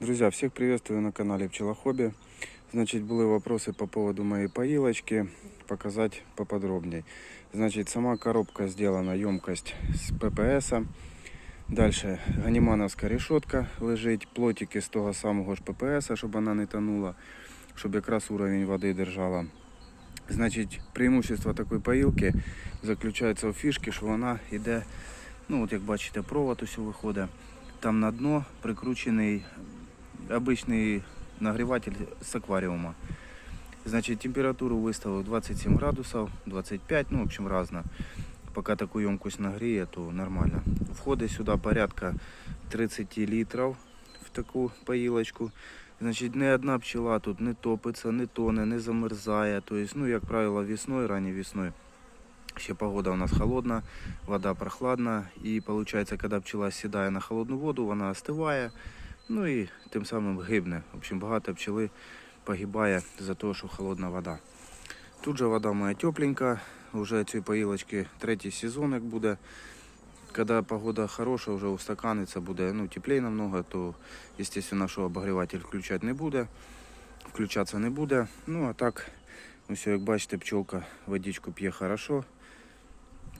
Друзья, всех приветствую на канале Пчелохобби. Значит, были вопросы по поводу моей поилочки. Показать поподробнее. Значит, сама коробка сделана, емкость с ППС. Дальше ганімановська решетка лежить, плотики з того самого ж ППС, щоб вона не тонула, щоб якраз уровень води держала. Значить, преимущество такої поїлки заключається в фішці, що вона йде, ну от як бачите, провод ось виходить. Там на дно прикручений обичний нагріватель з акваріума. Значить, температуру виставив 27 градусів, 25, ну, в общем, разно. Поки таку емкость нагріє, то нормально. Входить сюди порядка 30 літрів в таку поїлочку. Значить, ні одна пчела тут не топиться, не тоне, не замерзає. Тобто, ну, як правило, весною, ранней весною. Ще погода у нас холодна, вода прохладна. І виходить, коли пчела сідає на холодну воду, вона остиває. Ну і тим самим гибне. В общем, багато пчели погибає за те, що холодна вода. Тут же вода моя тепленька, вже цієї поїлочки третій сезон, як буде. Коли погода хороша, вже устаканиться, буде ну, теплее намного, то, естественно, що обогріватель включати не буде, включатися не буде. Ну, а так, ось, як бачите, пчелка водичку п'є хорошо.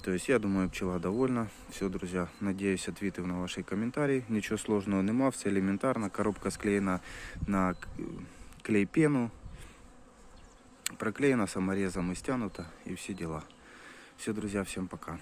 То есть я думаю, пчела довольна. Все, друзья, надеюсь, ответил на ваши комментарии. Ничего сложного нема, все элементарно. Коробка склеена на клей-пену. Проклеена саморезом и стянута, и все дела. Все, друзья, всем пока.